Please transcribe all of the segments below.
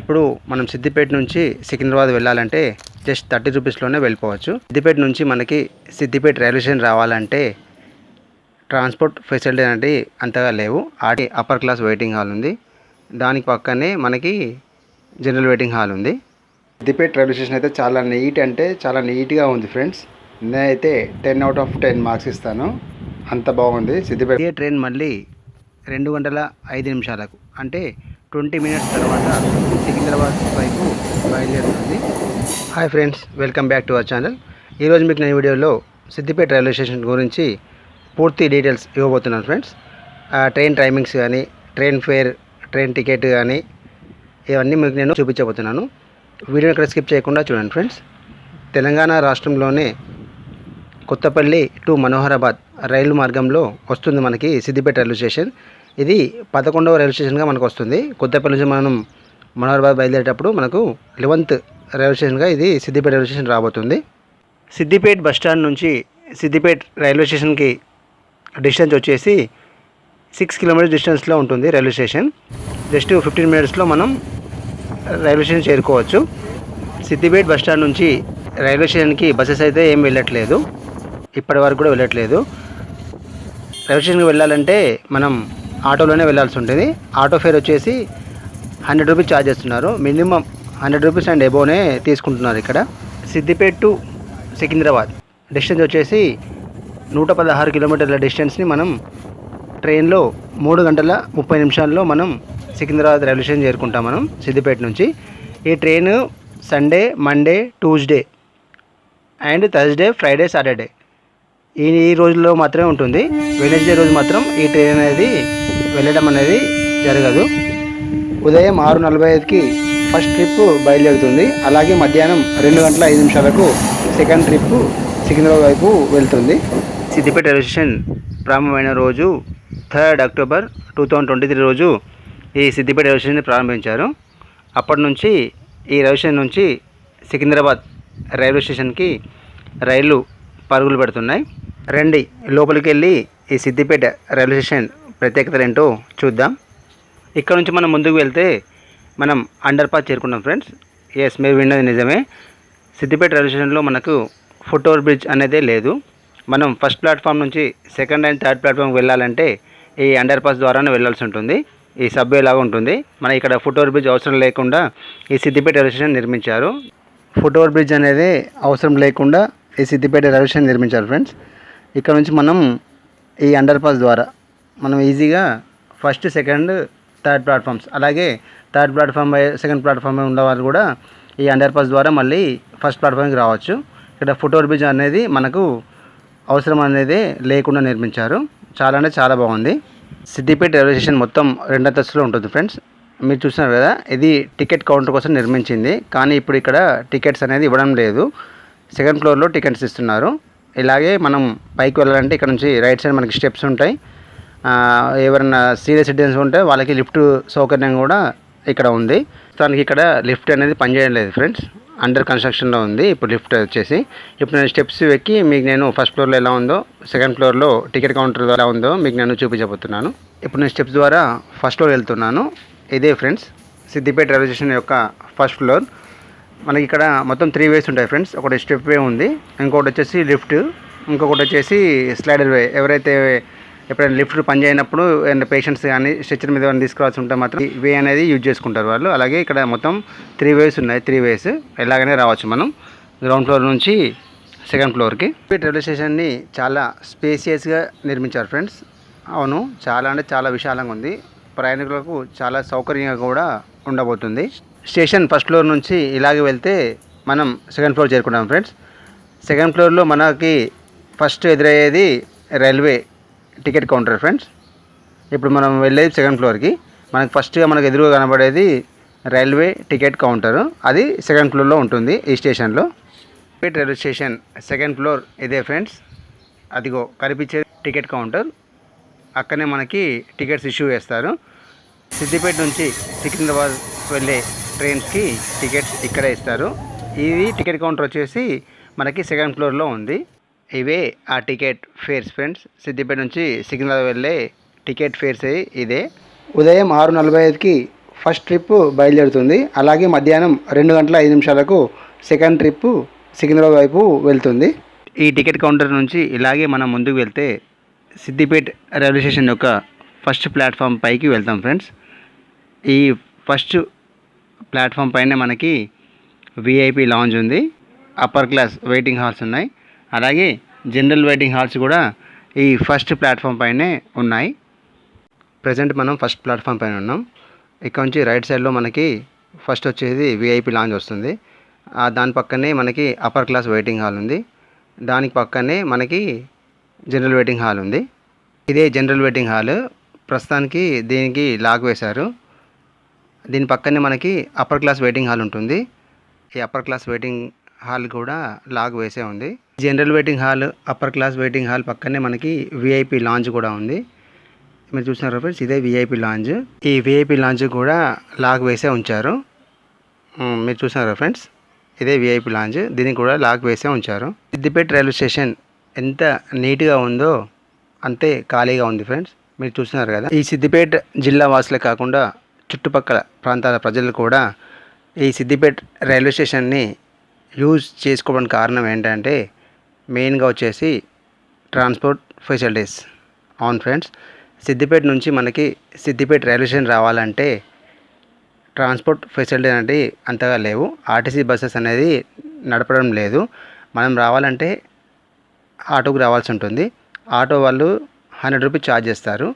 ఇప్పుడు మనం సిద్దిపేట నుంచి సికింద్రాబాద్ వెళ్ళాలంటే జస్ట్ థర్టీ రూపీస్లోనే వెళ్ళిపోవచ్చు. సిద్దిపేట నుంచి మనకి సిద్దిపేట రైల్వే స్టేషన్ రావాలంటే ట్రాన్స్పోర్ట్ ఫెసిలిటీ అనేది అంతగా లేవు. ఆటి అప్పర్ క్లాస్ వెయిటింగ్ హాల్ ఉంది. దానికి పక్కనే మనకి జనరల్ వెయిటింగ్ హాల్ ఉంది. సిద్దిపేట రైల్వే స్టేషన్ అయితే చాలా నీట్ అంటే చాలా నీట్గా ఉంది ఫ్రెండ్స్. నేనైతే ten out of ten marks ఇస్తాను. అంత బాగుంది. సిద్దిపేట ట్రైన్ మళ్ళీ రెండు గంటల ఐదు నిమిషాలకు. అంటే ట్వంటీ మినిట్స్ తర్వాత సికింద్రాబాద్ వైపు బయలుదేరుతుంది. Hi friends welcome back to our channel. ఈరోజు మీకు నేను వీడియోలో సిద్దిపేట రైల్వే స్టేషన్ గురించి పూర్తి డీటెయిల్స్ ఇవ్వబోతున్నాను ఫ్రెండ్స్. ట్రైన్ టైమింగ్స్ కానీ ట్రైన్ ఫేర్ ట్రైన్ టికెట్ కానీ ఇవన్నీ మీకు నేను చూపించబోతున్నాను. వీడియో ఇక్కడ స్కిప్ చేయకుండా చూడండి ఫ్రెండ్స్. తెలంగాణ రాష్ట్రంలోనే కొత్తపల్లి టు మనోహరాబాద్ రైలు మార్గంలో వస్తుంది మనకి సిద్దిపేట రైల్వే స్టేషన్. ఇది పదకొండవ రైల్వే స్టేషన్గా మనకు వస్తుంది కొత్తపల్లి నుంచి మనం మనోహరాబాద్ బయలుదేరేటప్పుడు మనకు లెవెంత్ రైల్వే స్టేషన్గా ఇది సిద్దిపేట రైల్వే స్టేషన్ రాబోతుంది. సిద్దిపేట బస్ స్టాండ్ నుంచి సిద్దిపేట రైల్వే స్టేషన్కి డిస్టెన్స్ వచ్చేసి సిక్స్ కిలోమీటర్స్ డిస్టెన్స్లో ఉంటుంది రైల్వే స్టేషన్ జస్ట్ ఫిఫ్టీన్ మినిట్స్లో మనం రైల్వే స్టేషన్ చేరుకోవచ్చు. సిద్దిపేట బస్ స్టాండ్ నుంచి రైల్వే స్టేషన్కి బస్సెస్ అయితే ఏం వెళ్ళట్లేదు. ఇప్పటి వరకు కూడా వెళ్ళట్లేదు. రైల్వే స్టేషన్కి వెళ్ళాలంటే మనం ఆటోలోనే వెళ్ళాల్సి ఉంటుంది. ఆటో ఫేర్ వచ్చేసి హండ్రెడ్ రూపీస్ ఛార్జ్ చేస్తున్నారు. మినిమం హండ్రెడ్ రూపీస్ అండ్ ఎబోనే తీసుకుంటున్నారు ఇక్కడ. సిద్దిపేట టు సికింద్రాబాద్. డిస్టెన్స్ వచ్చేసి నూట పదహారు కిలోమీటర్ల డిస్టెన్స్ని మనం ట్రైన్లో మూడు గంటల ముప్పై నిమిషాల్లో మనం సికింద్రాబాద్ రైల్వే స్టేషన్ చేరుకుంటాం మనం సిద్దిపేట నుంచి. ఈ train Sunday Monday Tuesday and Thursday Friday Saturday. ఈ ఈ రోజుల్లో మాత్రమే ఉంటుంది. వెనస్డే రోజు మాత్రం ఈ ట్రైన్ అనేది వెళ్ళడం అనేది జరగదు. ఉదయం ఆరు నలభై ఐదుకి ఫస్ట్ ట్రిప్ బయలుదేరుతుంది. అలాగే మధ్యాహ్నం రెండు గంటల ఐదు నిమిషాలకు సెకండ్ ట్రిప్ సికింద్రాబాద్ వైపు వెళ్తుంది. సిద్దిపేట రైల్వే స్టేషన్ ప్రారంభమైన రోజు third October two thousand twenty three రోజు ఈ సిద్దిపేట రైల్వే స్టేషన్ ప్రారంభించారు. అప్పటి నుంచి ఈ రైల్వే స్టేషన్ నుంచి సికింద్రాబాద్ రైల్వే స్టేషన్కి రైళ్ళు పరుగులు పెడుతున్నాయి. రండి. లోపలికి వెళ్ళి ఈ సిద్దిపేట రైల్వే స్టేషన్ ప్రత్యేకతలు ఏంటో చూద్దాం. ఇక్కడ నుంచి మనం ముందుకు వెళ్తే మనం అండర్ పాస్ చేరుకున్నాం ఫ్రెండ్స్. ఎస్ మీరు విన్నది నిజమే. సిద్దిపేట రైల్వే స్టేషన్లో మనకు ఫుట్ ఓవర్ బ్రిడ్జ్ అనేది లేదు. మనం ఫస్ట్ ప్లాట్ఫామ్ నుంచి సెకండ్ అండ్ థర్డ్ ప్లాట్ఫామ్కి వెళ్ళాలంటే ఈ అండర్ పాస్ ద్వారానే వెళ్ళాల్సి ఉంటుంది. ఈ సబ్వే లాగా ఉంటుంది. మన ఇక్కడ ఫుట్ ఓవర్ బ్రిడ్జ్ అవసరం లేకుండా ఈ సిద్దిపేట రైల్వే స్టేషన్ నిర్మించారు. ఫుట్ ఓవర్ బ్రిడ్జ్ అనేది అవసరం లేకుండా ఈ సిద్దిపేట రైల్వే స్టేషన్ నిర్మించారు ఫ్రెండ్స్. ఇక్కడ నుంచి మనం ఈ అండర్ పాస్ ద్వారా మనం ఈజీగా ఫస్ట్ సెకండ్ థర్డ్ ప్లాట్ఫామ్స్ అలాగే థర్డ్ ప్లాట్ఫామ్ సెకండ్ ప్లాట్ఫామ్ ఉన్న వాళ్ళు కూడా ఈ అండర్ పాస్ ద్వారా మళ్ళీ ఫస్ట్ ప్లాట్ఫామ్కి రావచ్చు. ఇక్కడ ఫుట్ బ్రిడ్జ్ అనేది మనకు అవసరం అనేది లేకుండా నిర్మించారు. చాలా అంటే చాలా బాగుంది. సిద్దిపేట రైల్వే స్టేషన్ మొత్తం రెండంతస్తులో ఉంటుంది ఫ్రెండ్స్. మీరు చూసినారు కదా ఇది టికెట్ కౌంటర్ కోసం నిర్మించింది. కానీ ఇప్పుడు ఇక్కడ టికెట్స్ అనేది ఇవ్వడం లేదు. సెకండ్ ఫ్లోర్లో టికెట్స్ ఇస్తున్నారు. ఇలాగే మనం పైకి వెళ్ళాలంటే ఇక్కడ నుంచి రైట్ సైడ్ మనకి స్టెప్స్ ఉంటాయి. ఎవరైనా సీనియర్ సిటిజన్స్ ఉంటే వాళ్ళకి లిఫ్ట్ సౌకర్యం కూడా ఇక్కడ ఉంది. దానికి ఇక్కడ లిఫ్ట్ అనేది పనిచేయడం లేదు ఫ్రెండ్స్. అండర్ కన్స్ట్రక్షన్లో ఉంది. ఇప్పుడు లిఫ్ట్ వచ్చేసి. ఇప్పుడు నేను స్టెప్స్ ఎక్కి మీకు నేను ఫస్ట్ ఫ్లోర్లో ఎలా ఉందో సెకండ్ ఫ్లోర్లో టికెట్ కౌంటర్ ఎలా ఉందో మీకు నేను చూపించబోతున్నాను. ఇప్పుడు నేను స్టెప్స్ ద్వారా ఫస్ట్ ఫ్లోర్ వెళ్తున్నాను. ఇదే ఫ్రెండ్స్ సిద్దిపేట రైల్వే స్టేషన్ యొక్క ఫస్ట్ ఫ్లోర్. మనకి ఇక్కడ మొత్తం త్రీ వేస్ ఉంటాయి ఫ్రెండ్స్ ఒకటి స్టెప్ వే ఉంది ఇంకొకటి వచ్చేసి లిఫ్ట్ ఇంకొకటి వచ్చేసి స్లైడర్ వే ఎవరైతే ఎప్పుడైనా లిఫ్ట్ పని చేయనప్పుడు ఏదైనా పేషెంట్స్ కానీ స్ట్రెచ్చర్ మీద తీసుకురావాల్సి ఉంటే మాత్రం వే అనేది యూజ్ చేసుకుంటారు వాళ్ళు. అలాగే ఇక్కడ మొత్తం త్రీ వేస్ ఉన్నాయి త్రీ వేస్ ఎలాగనే రావచ్చు మనం. గ్రౌండ్ ఫ్లోర్ నుంచి సెకండ్ ఫ్లోర్కి రైల్వే స్టేషన్ని చాలా స్పేసియస్గా నిర్మించారు ఫ్రెండ్స్ అవును చాలా అంటే చాలా విశాలంగా ఉంది. ప్రయాణికులకు చాలా సౌకర్యంగా కూడా ఉండబోతుంది. స్టేషన్ ఫస్ట్ ఫ్లోర్ నుంచి ఇలాగే వెళ్తే మనం సెకండ్ ఫ్లోర్ చేరుకుంటాం ఫ్రెండ్స్. సెకండ్ ఫ్లోర్లో మనకి ఫస్ట్ ఎదురయ్యేది రైల్వే టికెట్ కౌంటర్ ఫ్రెండ్స్. ఇప్పుడు మనం వెళ్ళేది సెకండ్ ఫ్లోర్కి. మనకి ఫస్ట్గా మనకు ఎదురుగా కనబడేది రైల్వే టికెట్ కౌంటర్. అది సెకండ్ ఫ్లోర్లో ఉంటుంది ఈ స్టేషన్లో. Siddipet railway station second floor ఇదే ఫ్రెండ్స్. అదిగో కనిపించే టికెట్ కౌంటర్. అక్కడనే మనకి టికెట్స్ ఇష్యూ చేస్తారు. సిద్దిపేట నుంచి సికింద్రాబాద్ వెళ్ళే ట్రైన్స్కి టికెట్స్ ఇక్కడే ఇస్తారు. ఇది టికెట్ కౌంటర్ వచ్చేసి మనకి సెకండ్ ఫ్లోర్లో ఉంది. ఇవే ఆ టికెట్ ఫేర్స్ ఫ్రెండ్స్. సిద్దిపేట నుంచి సికింద్రాబాద్ వెళ్ళే టికెట్ ఫేర్స్ ఇదే. ఉదయం ఆరు నలభై ఐదుకి ఫస్ట్ ట్రిప్ బయలుదేరుతుంది. అలాగే మధ్యాహ్నం రెండు గంటల ఐదు నిమిషాలకు సెకండ్ ట్రిప్ సికింద్రాబాద్ వైపు వెళ్తుంది. ఈ టికెట్ కౌంటర్ నుంచి ఇలాగే మనం ముందుకు వెళ్తే సిద్దిపేట్ రైల్వే స్టేషన్ యొక్క ఫస్ట్ ప్లాట్ఫామ్ పైకి వెళ్తాం ఫ్రెండ్స్. ఈ ఫస్ట్ ప్లాట్ఫామ్ పైన మనకి విఐపి లాంజ్ ఉంది. అప్పర్ క్లాస్ వెయిటింగ్ హాల్స్ ఉన్నాయి. అలాగే జనరల్ వెయిటింగ్ హాల్స్ కూడా ఈ ఫస్ట్ ప్లాట్ఫామ్ పైనే ఉన్నాయి. ప్రజెంట్ మనం ఫస్ట్ ప్లాట్ఫామ్ పైన ఉన్నాం. ఇక్కడ నుంచి రైట్ సైడ్లో మనకి ఫస్ట్ వచ్చేది విఐపి లాంజ్ వస్తుంది. దాని పక్కనే మనకి అప్పర్ క్లాస్ వెయిటింగ్ హాల్ ఉంది. దానికి పక్కనే మనకి జనరల్ వెయిటింగ్ హాల్ ఉంది. ఇదే జనరల్ వెయిటింగ్ హాల్ ప్రస్తుతానికి దీనికి లాక్ వేశారు. దీని పక్కనే మనకి అప్పర్ క్లాస్ వెయిటింగ్ హాల్ ఉంటుంది. ఈ అప్పర్ క్లాస్ వెయిటింగ్ హాల్ కూడా లాగ్ వేసే ఉంది. General waiting hall upper class waiting hall పక్కనే మనకి విఐపి లాంజ్ కూడా ఉంది. మీరు చూసినారు ఫ్రెండ్స్ ఇదే విఐపి లాంజ్ ఈ విఐపి లాంజ్ కూడా లాగ్ వేసే ఉంచారు. మీరు చూసినారు ఫ్రెండ్స్ ఇదే విఐపి లాంజ్ దీనికి కూడా లాక్ వేసే ఉంచారు. సిద్దిపేట రైల్వే స్టేషన్ ఎంత నీట్గా ఉందో అంతే ఖాళీగా ఉంది ఫ్రెండ్స్ మీరు చూసినారు కదా. ఈ సిద్దిపేట జిల్లా వాసులే కాకుండా చుట్టుపక్కల ప్రాంతాల ప్రజలు కూడా ఈ సిద్దిపేట రైల్వే స్టేషన్ని యూజ్ చేసుకోవడానికి కారణం ఏంటంటే మెయిన్గా వచ్చేసి ట్రాన్స్పోర్ట్ ఫెసిలిటీస్. అవును ఫ్రెండ్స్ సిద్దిపేట నుంచి మనకి సిద్దిపేట రైల్వే స్టేషన్ రావాలంటే ట్రాన్స్పోర్ట్ ఫెసిలిటీ అనేది అంతగా లేవు. ఆర్టీసీ బస్సెస్ అనేది నడపడం లేదు. మనం రావాలంటే ఆటోకు రావాల్సి ఉంటుంది. ఆటో వాళ్ళు హండ్రెడ్ రూపీస్ ఛార్జ్ చేస్తారు.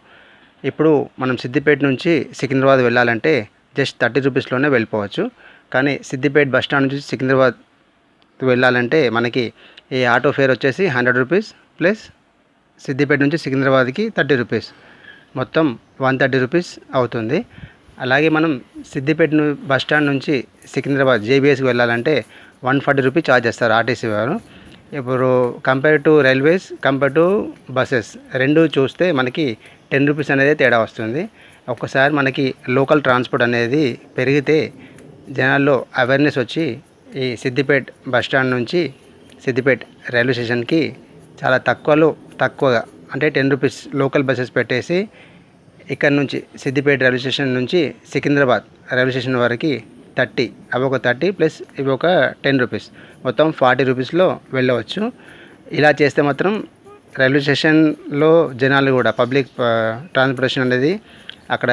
ఇప్పుడు మనం సిద్దిపేట నుంచి సికింద్రాబాద్ వెళ్ళాలంటే జస్ట్ థర్టీ రూపీస్లోనే వెళ్ళిపోవచ్చు. కానీ సిద్దిపేట బస్ స్టాండ్ నుంచి సికింద్రాబాద్ వెళ్ళాలంటే మనకి ఈ ఆటో ఫేర్ వచ్చేసి హండ్రెడ్ రూపీస్ ప్లస్ సిద్దిపేట నుంచి సికింద్రాబాద్కి థర్టీ రూపీస్. మొత్తం వన్ థర్టీ రూపీస్ అవుతుంది. అలాగే మనం సిద్దిపేట బస్ స్టాండ్ నుంచి సికింద్రాబాద్ జేబీఎస్కి వెళ్ళాలంటే వన్ ఫార్టీ రూపీస్ ఛార్జ్ చేస్తారు ఆర్టీసీ వారు. ఇప్పుడు compare to railways compare to buses రెండు చూస్తే మనకి టెన్ రూపీస్ అనేది తేడా వస్తుంది. ఒక్కసారి మనకి లోకల్ ట్రాన్స్పోర్ట్ అనేది పెరిగితే జనాల్లో అవేర్నెస్ వచ్చి ఈ సిద్దిపేట బస్ స్టాండ్ నుంచి సిద్దిపేట రైల్వే స్టేషన్కి చాలా తక్కువలో తక్కువగా అంటే టెన్ రూపీస్ లోకల్ బస్సెస్ పెట్టేసి ఇక్కడ నుంచి సిద్దిపేట రైల్వే స్టేషన్ నుంచి సికింద్రాబాద్ రైల్వే స్టేషన్ వరకు థర్టీ. అవి ఒక థర్టీ ప్లస్ ఇవి ఒక టెన్ రూపీస్. మొత్తం ఫార్టీ రూపీస్లో వెళ్ళవచ్చు. ఇలా చేస్తే మాత్రం రైల్వే స్టేషన్లో జనాలు కూడా పబ్లిక్ ట్రాన్స్పోర్టేషన్ అనేది అక్కడ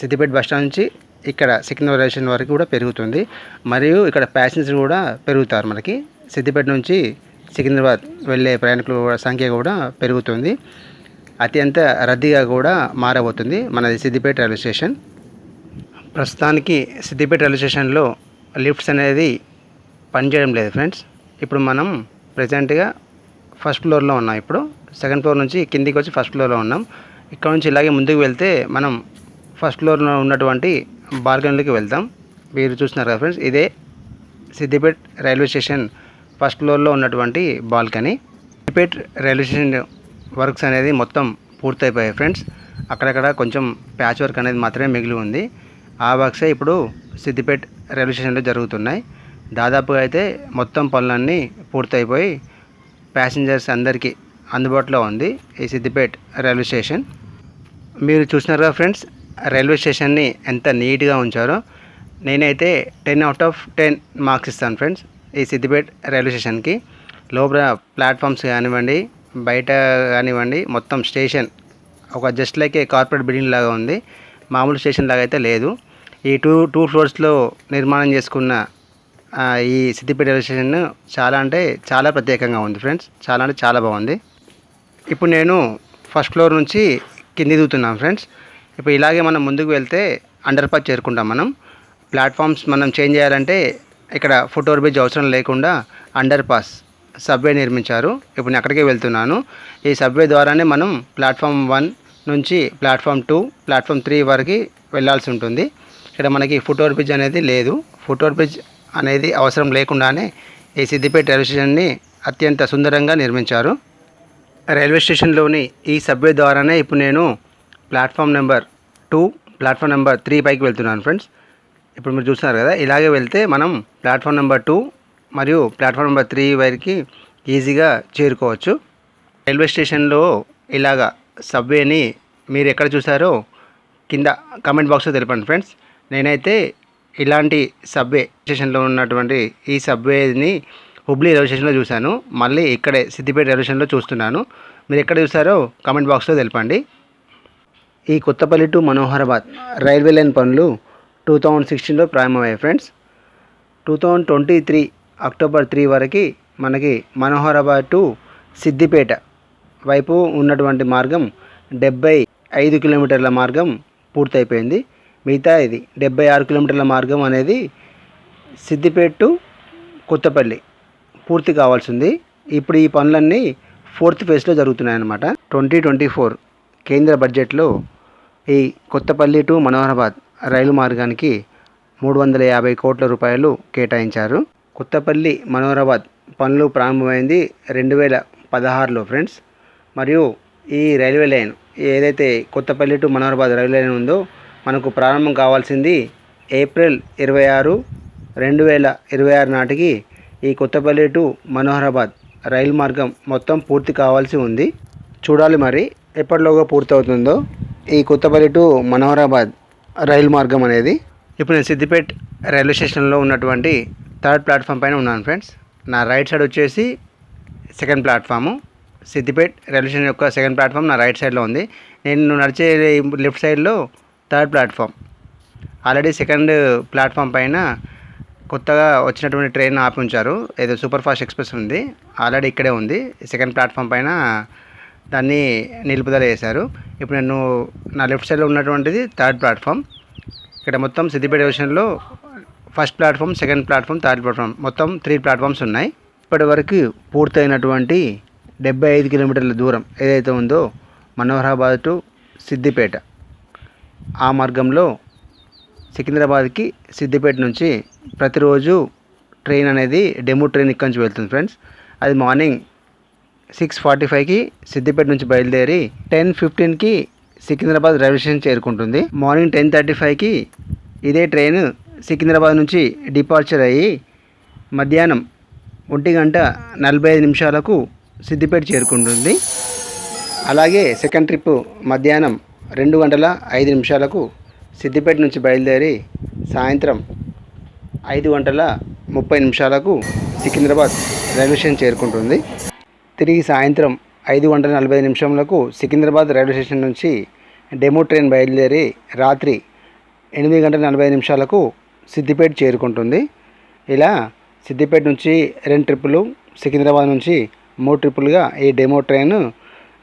సిద్దిపేట బస్ స్టాండ్ నుంచి ఇక్కడ సికింద్రాబాద్ రైల్వే స్టేషన్ వరకు కూడా పెరుగుతుంది. మరియు ఇక్కడ ప్యాసింజర్స్ కూడా పెరుగుతారు మనకి. సిద్దిపేట నుంచి సికింద్రాబాద్ వెళ్ళే ప్రయాణికుల కూడా సంఖ్య కూడా పెరుగుతుంది. అత్యంత రద్దీగా కూడా మారబోతుంది మనది సిద్దిపేట రైల్వే స్టేషన్. ప్రస్తుతానికి సిద్దిపేట రైల్వే స్టేషన్లో లిఫ్ట్స్ అనేది పనిచేయడం లేదు ఫ్రెండ్స్. ఇప్పుడు మనం ప్రజెంట్గా ఫస్ట్ ఫ్లోర్లో ఉన్నాం ఇప్పుడు. సెకండ్ ఫ్లోర్ నుంచి కిందికి వచ్చి ఫస్ట్ ఫ్లోర్లో ఉన్నాం. ఇక్కడ నుంచి ఇలాగే ముందుకు వెళ్తే మనం ఫస్ట్ ఫ్లోర్లో ఉన్నటువంటి బాల్కనీలోకి వెళ్తాం. మీరు చూస్తున్నారు కదా ఫ్రెండ్స్ ఇదే సిద్దిపేట రైల్వే స్టేషన్ ఫస్ట్ ఫ్లోర్లో ఉన్నటువంటి balcony. Siddipet railway station works అనేది మొత్తం పూర్తయిపోయాయి ఫ్రెండ్స్. అక్కడక్కడ కొంచెం ప్యాచ్ వర్క్ అనేది మాత్రమే మిగిలి ఉంది. ఆ వర్క్సే ఇప్పుడు సిద్దిపేట రైల్వే స్టేషన్లో జరుగుతున్నాయి. దాదాపుగా అయితే మొత్తం పనులన్నీ పూర్తయిపోయి ప్యాసింజర్స్ అందరికీ అందుబాటులో ఉంది ఈ సిద్దిపేట రైల్వే స్టేషన్. మీరు చూసినారుగా ఫ్రెండ్స్ రైల్వే స్టేషన్ని ఎంత నీట్గా ఉంచారో. నేనైతే ten out of ten marks ఇస్తాను ఫ్రెండ్స్ ఈ సిద్దిపేట రైల్వే స్టేషన్కి. లోపల ప్లాట్ఫామ్స్ కానివ్వండి బయట కానివ్వండి మొత్తం స్టేషన్ ఒక just like a corporate building లాగా ఉంది. మామూలు స్టేషన్ లాగా అయితే లేదు. ఈ టూ టూ ఫ్లోర్స్లో నిర్మాణం చేసుకున్న ఈ సిద్దిపేట రైల్వే స్టేషన్ చాలా అంటే చాలా ప్రత్యేకంగా ఉంది ఫ్రెండ్స్. చాలా అంటే చాలా బాగుంది. ఇప్పుడు నేను ఫస్ట్ ఫ్లోర్ నుంచి కింది దిగుతున్నాం ఫ్రెండ్స్. ఇప్పుడు ఇలాగే మనం ముందుకు వెళ్తే అండర్ పాస్ చేరుకుంటాం మనం. ప్లాట్ఫామ్స్ మనం చేంజ్ చేయాలంటే ఇక్కడ ఫుట్ ఓవర్ బ్రిడ్జ్ అవసరం లేకుండా అండర్ పాస్ సబ్వే నిర్మించారు. ఇప్పుడు నేను అక్కడికే వెళ్తున్నాను. ఈ సబ్వే ద్వారానే మనం ప్లాట్ఫామ్ వన్ నుంచి ప్లాట్ఫామ్ టూ ప్లాట్ఫామ్ త్రీ వరకు వెళ్ళాల్సి ఉంటుంది. ఇక్కడ మనకి ఫుట్ఓవర్ బ్రిడ్జ్ అనేది లేదు. ఫుట్ఓవర్ బ్రిడ్జ్ అనేది అవసరం లేకుండానే ఈ సిద్దిపేట రైల్వే స్టేషన్ని అత్యంత సుందరంగా నిర్మించారు. రైల్వే స్టేషన్లోని ఈ సబ్వే ద్వారానే ఇప్పుడు నేను platform number two platform number three పైకి వెళ్తున్నాను ఫ్రెండ్స్. ఇప్పుడు మీరు చూస్తున్నారు కదా ఇలాగే వెళ్తే మనం ప్లాట్ఫామ్ నెంబర్ టూ మరియు ప్లాట్ఫామ్ నెంబర్ త్రీ వరకు ఈజీగా చేరుకోవచ్చు. రైల్వే స్టేషన్లో ఇలాగా సబ్వేని మీరు ఎక్కడ చూసారో కింద కమెంట్ బాక్స్లో తెలపండి ఫ్రెండ్స్. నేనైతే ఇలాంటి సబ్వే స్టేషన్లో ఉన్నటువంటి ఈ సబ్వేని హుబ్లీ రైల్వే స్టేషన్లో చూశాను. మళ్ళీ ఇక్కడే సిద్దిపేట రైల్వే స్టేషన్లో చూస్తున్నాను. మీరు ఎక్కడ చూసారో కామెంట్ బాక్స్లో తెలపండి. ఈ Kothapalli to Manoharabad railway line పనులు టూ థౌజండ్ సిక్స్టీన్లో ప్రారంభమయ్యాయి friends. Two thousand twenty three October three వరకు మనకి మనోహరాబాద్ టు సిద్దిపేట వైపు ఉన్నటువంటి మార్గం డెబ్బై ఐదు కిలోమీటర్ల మార్గం పూర్తయిపోయింది. మిగతా ఇది డెబ్బై ఆరు కిలోమీటర్ల మార్గం అనేది సిద్దిపేట టు కొత్తపల్లి పూర్తి కావాల్సింది. ఇప్పుడు ఈ పనులన్నీ ఫోర్త్ ఫేజ్లో జరుగుతున్నాయి అన్నమాట ట్వంటీ ట్వంటీ ఫోర్ కేంద్ర బడ్జెట్లో ఈ కొత్తపల్లి టు మనోహరాబాద్ రైలు మార్గానికి మూడు వందల యాభై కోట్ల రూపాయలు కేటాయించారు. కొత్తపల్లి మనోహరాబాద్ పనులు ప్రారంభమైంది రెండు వేల పదహారులో ఫ్రెండ్స్. మరియు ఈ రైల్వే లైన్ ఏదైతే Kothapalli to Manoharabad railway line ఉందో మనకు ప్రారంభం కావాల్సింది ఏప్రిల్ ఇరవై ఆరు రెండు వేల ఇరవై ఆరు నాటికి ఈ కొత్తపల్లి టు మనోహరాబాద్ రైలు మార్గం మొత్తం పూర్తి కావాల్సి ఉంది. చూడాలి మరి ఎప్పటిలోగా పూర్తవుతుందో ఈ కొత్తపల్లి టు మనోహరాబాద్ రైలు మార్గం అనేది. ఇప్పుడు నేను సిద్దిపేట్ రైల్వే స్టేషన్లో ఉన్నటువంటి థర్డ్ ప్లాట్ఫామ్ పైన ఉన్నాను ఫ్రెండ్స్. నా రైట్ సైడ్ వచ్చేసి second platform. Siddipet railway station యొక్క సెకండ్ ప్లాట్ఫామ్ నా రైట్ సైడ్లో ఉంది. నేను నడిచే లెఫ్ట్ సైడ్లో third platform. Already second platform పైన కొత్తగా వచ్చినటువంటి ట్రైన్ ఆపి ఉంచారు ఏదో సూపర్ ఫాస్ట్ ఎక్స్ప్రెస్ ఉంది. ఆల్రెడీ ఇక్కడే ఉంది. సెకండ్ ప్లాట్ఫామ్ పైన దాన్ని నిలుపుదల చేశారు. ఇప్పుడు నేను నా లెఫ్ట్ సైడ్లో ఉన్నటువంటిది థర్డ్ ప్లాట్ఫామ్. ఇక్కడ మొత్తం సిద్దిపేట విషయంలో first platform second platform third platform మొత్తం త్రీ ప్లాట్ఫామ్స్ ఉన్నాయి. ఇప్పటి వరకు పూర్తయినటువంటి డెబ్బై ఐదు కిలోమీటర్ల దూరం ఏదైతే ఉందో మనోహరాబాద్ టు సిద్దిపేట. ఆ మార్గంలో సికింద్రాబాద్కి సిద్దిపేట నుంచి ప్రతిరోజు ట్రైన్ అనేది డెమో ట్రైన్ ఇక్కడి నుంచి వెళ్తుంది ఫ్రెండ్స్. అది మార్నింగ్ సిక్స్ ఫార్టీ ఫైవ్కి సిద్దిపేట నుంచి బయలుదేరి టెన్ ఫిఫ్టీన్కి సికింద్రాబాద్ రైల్వే స్టేషన్ చేరుకుంటుంది. మార్నింగ్ టెన్ థర్టీ ఫైవ్కి ఇదే ట్రైన్ సికింద్రాబాద్ నుంచి డిపార్చర్ అయ్యి మధ్యాహ్నం ఒంటి గంట నలభై ఐదు నిమిషాలకు సిద్దిపేట చేరుకుంటుంది. అలాగే సెకండ్ ట్రిప్ మధ్యాహ్నం రెండు గంటల ఐదు నిమిషాలకు సిద్దిపేట నుంచి బయలుదేరి సాయంత్రం ఐదు గంటల ముప్పై నిమిషాలకు సికింద్రాబాద్ రైల్వే స్టేషన్ చేరుకుంటుంది. తిరిగి సాయంత్రం ఐదు గంటల నలభై నిమిషంలకు సికింద్రాబాద్ రైల్వే స్టేషన్ నుంచి డెమో ట్రైన్ బయలుదేరి రాత్రి ఎనిమిది గంటల నలభై నిమిషాలకు సిద్దిపేట చేరుకుంటుంది. ఇలా సిద్దిపేట నుంచి రెండు ట్రిప్పులు సికింద్రాబాద్ నుంచి మూడు ట్రిప్పులుగా ఈ DEMU train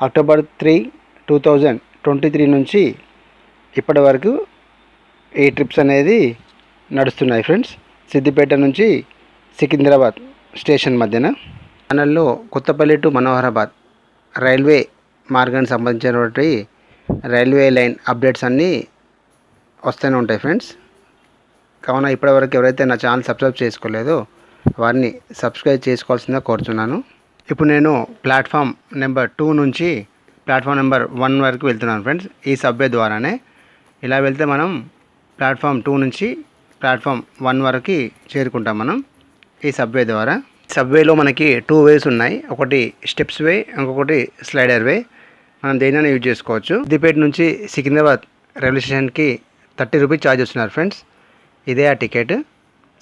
October three two thousand twenty three నుంచి ఇప్పటి వరకు ఈ ట్రిప్స్ అనేది నడుస్తున్నాయి ఫ్రెండ్స్. సిద్దిపేట నుంచి సికింద్రాబాద్ స్టేషన్ మధ్యన. ఛానల్లో కొత్తపల్లి టు మనోహరాబాద్ రైల్వే మార్గానికి సంబంధించినటువంటి రైల్వే లైన్ అప్డేట్స్ అన్నీ వస్తూనే ఉంటాయి ఫ్రెండ్స్. కావున ఇప్పటివరకు ఎవరైతే నా ఛానల్ సబ్స్క్రైబ్ చేసుకోలేదో వారిని సబ్స్క్రైబ్ చేసుకోవాల్సిందిగా కోరుతున్నాను ఇప్పుడు నేను ప్లాట్ఫామ్ నెంబర్ టూ నుంచి ప్లాట్ఫామ్ నెంబర్ వన్ వరకు వెళ్తున్నాను ఫ్రెండ్స్ ఈ సబ్వే ద్వారానే. ఇలా వెళ్తే మనం ప్లాట్ఫామ్ టూ నుంచి ప్లాట్ఫామ్ వన్ వరకు చేరుకుంటాం మనం ఈ సబ్వే ద్వారా. సబ్వేలో మనకి టూ వేస్ ఉన్నాయి ఒకటి స్టెప్స్ వే ఇంకొకటి స్లైడర్ వే. మనం దేనినైనా యూజ్ చేసుకోవచ్చు. సిద్దిపేట నుంచి సికింద్రాబాద్ రైల్వే స్టేషన్కి థర్టీ రూపీస్ ఛార్జ్ వస్తున్నారు ఫ్రెండ్స్ ఇదే ఆ టికెట్.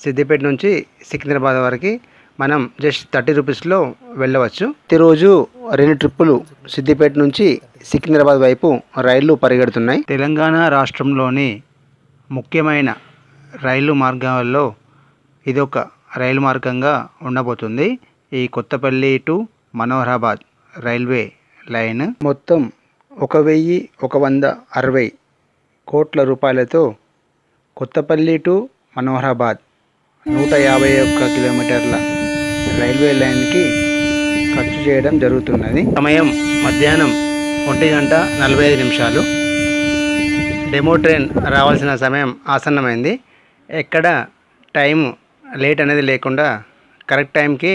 సిద్దిపేట నుంచి సికింద్రాబాద్ వరకు మనం జస్ట్ థర్టీ రూపీస్లో వెళ్ళవచ్చు. ప్రతిరోజు రెండు ట్రిప్పులు సిద్దిపేట నుంచి సికింద్రాబాద్ వైపు రైళ్ళు పరిగెడుతున్నాయి. తెలంగాణ రాష్ట్రంలోని ముఖ్యమైన రైలు మార్గాల్లో ఇది ఒక రైలు మార్గంగా ఉండబోతుంది. ఈ Kothapalli to Manoharabad railway line. మొత్తం ఒక వెయ్యి ఒక వంద అరవై కోట్ల రూపాయలతో కొత్తపల్లి టు మనోహరాబాద్ నూట యాభై ఒక్క కిలోమీటర్ల రైల్వే లైన్కి ఖర్చు చేయడం జరుగుతున్నది. సమయం మధ్యాహ్నం ఒంటి గంట నలభై ఐదు నిమిషాలు. డెమో ట్రైన్ రావాల్సిన సమయం ఆసన్నమైంది. ఎక్కడ టైం లేట్ అనేది లేకుండా కరెక్ట్ టైంకి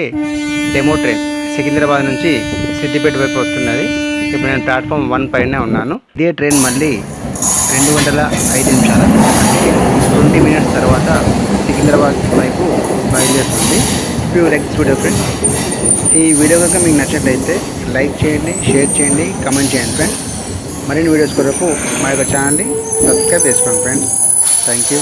డెమో ట్రైన్ సికింద్రాబాద్ నుంచి సిద్దిపేట వైపు వస్తున్నది. ఇప్పుడు నేను ప్లాట్ఫామ్ వన్ పైన ఉన్నాను. ఇదే ట్రైన్ మళ్ళీ రెండు గంటల ఐదు నిమిషాల అంటే ట్వంటీ మినిట్స్ తర్వాత సికింద్రాబాద్ వైపు బయలుదేరుతుంది. You like video friends. ఈ వీడియో కనుక మీకు నచ్చినట్లయితే లైక్ చేయండి షేర్ చేయండి కమెంట్ చేయండి ఫ్రెండ్స్. మరిన్ని వీడియోస్ కొరకు మా యొక్క ఛానల్ని సబ్స్క్రైబ్ చేసుకోండి ఫ్రెండ్స్. Thank you.